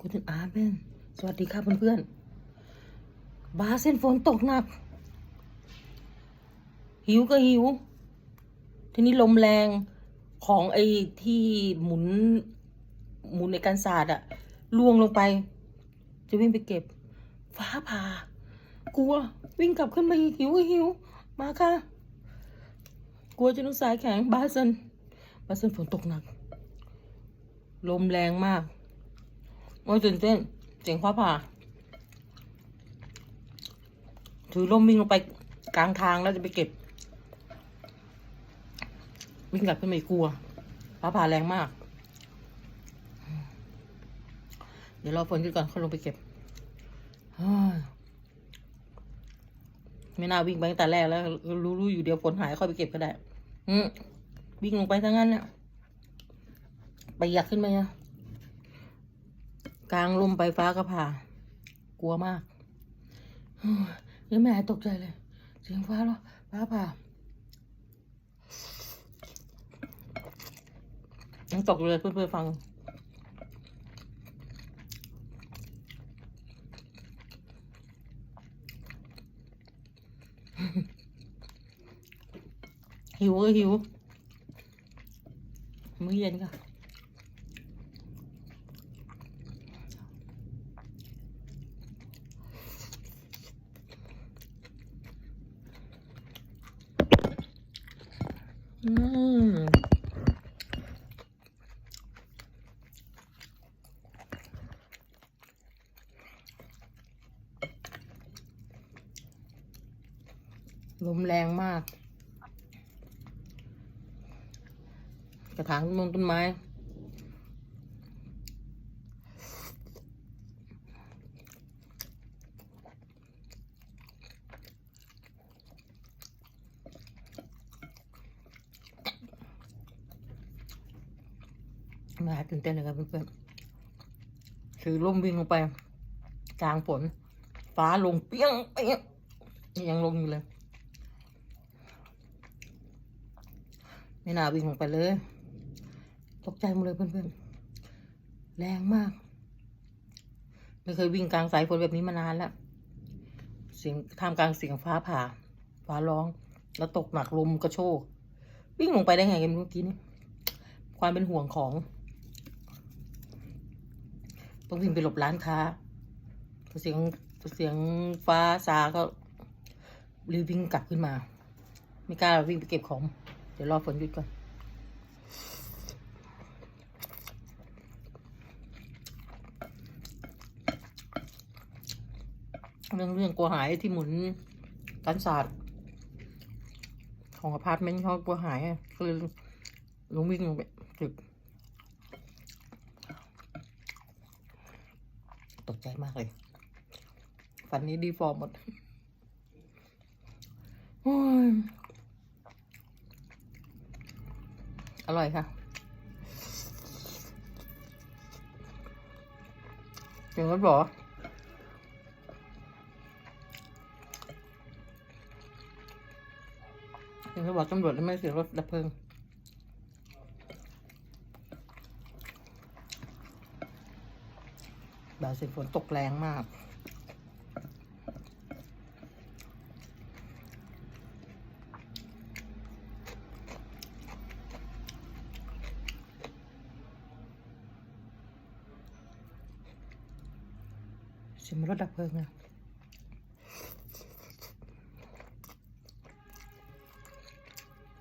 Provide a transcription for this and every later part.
คุณอาเบนสวัสดีครับเพื่อนๆบาเส้นฝนตกหนัก หิวก็หิว ทีนี้ลมแรงของไอ้ที่หมุน หมุนในการศาสตร์อะล่วงลงไป จะวิ่งไปเก็บ ฟ้าผ่ากลัว วิ่งกลับขึ้นมาหิวก็หิว มาค่ะ กลัวจะต้องสายแข็งบาเซนบาเซนฝนตกหนัก ลมแรงมาก โอ้ยตื่นเต้นเสียงฟ้าผ่า ถือร่มวิ่งลงไปกลางทางแล้วจะไปเก็บ วิ่งกลับขึ้นมาอีกลัวฟ้าผ่าแรงมาก เดี๋ยวรอฝนหยุดก่อนค่อยลงไปเก็บไม่น่าวิ่งไปตั้งแต่แรกแล้ว รู้รู้อยู่เดียวฝนหายค่อยไปเก็บก็ได้ อืวิ่งลงไปทั้งนั้นเนี่ยไปอยากขึ้นไหมอะ กลางลมไปฟ้าก็ผ่า กลัวมากยังไม่หายตกใจเลยเสียงฟ้าแล้วฟ้าผ่ายังตกเลยเพื่อนๆฟัง หิวก็หิวมื้อเย็นค่ะ อืมลมแรงมาก กระถางต้นมงต้นไม้ มาตื่นเต้นเลยครับเพื่อนๆถือร่มวิ่งลงไป กลางฝน ฟ้าลงเปี้ยงเปี้ยงยังลงอยู่เลย ไม่น่าวิ่งลงไปเลย ตกใจหมดเลยเพื่อนๆ แรงมาก ไม่เคยวิ่งกลางสายฝนแบบนี้มานานแล้ว เสียงท่ามกลางเสียงฟ้าผ่า ฟ้าร้อง แล้วตกหนักลมกระโชก วิ่งลงไปได้ไงกันเมื่อกี้นี้ความเป็นห่วงของ ต้องวิ่งไปหลบร้านค้าเสียงเสียงฟ้าซาก็รีบวิ่งกลับขึ้นมา ไม่กล้าวิ่งไปเก็บของ เดี๋ยวรอฝนหยุดก่อน เรื่องเรื่องกลัวหายที่หมุนกันศาสตร์ของอพาร์ตเมนต์เขากลัวหายก็เลยลงวิ่งลงไปเก็ ตกใจมากเลยฝันนี้ดีฟอร์มหมดอร่อยค่ะเสียงรถบอเสียงรถบอกตำรวจแล้วไม่เสียรถดับเพลิง บ่ายเสียงฝนตกแรงมากเสียงรถดับเพลิงอะ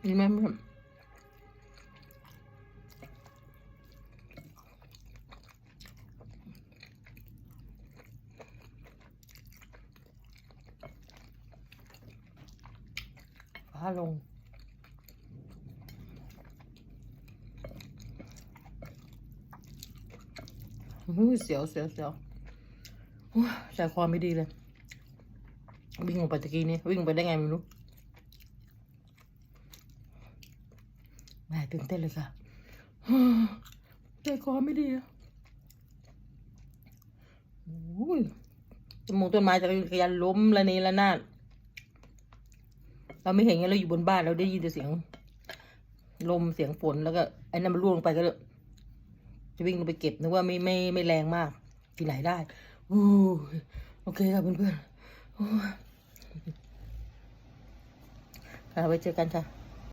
นี่แม่แม่ ฟ้าลงอุ้ยเสียวเสียวเสียวโอ้ยใจคอไม่ดีเลย วิ่งลงไปตะกี้นี้วิ่งไปได้ไงไม่รู้แม่ตื่นเต้นเลยค่ะใจคอไม่ดีอะโอ้ยจมูกต้นไม้จักรยานล้มละเนระนาด เราไม่เห็นไงเราอยู่บนบ้านเราได้ยินแต่เสียง ลมเสียงฝนแล้วก็ไอ้นั่นมันร่วงลงไปก็จะวิ่งลงไปเก็บนึกว่าไม่ไม่ไม่แรงมากที่ไหลได้อู้โอเคค่ะเพื่อนๆค่ะไว้เจอกันค่ะ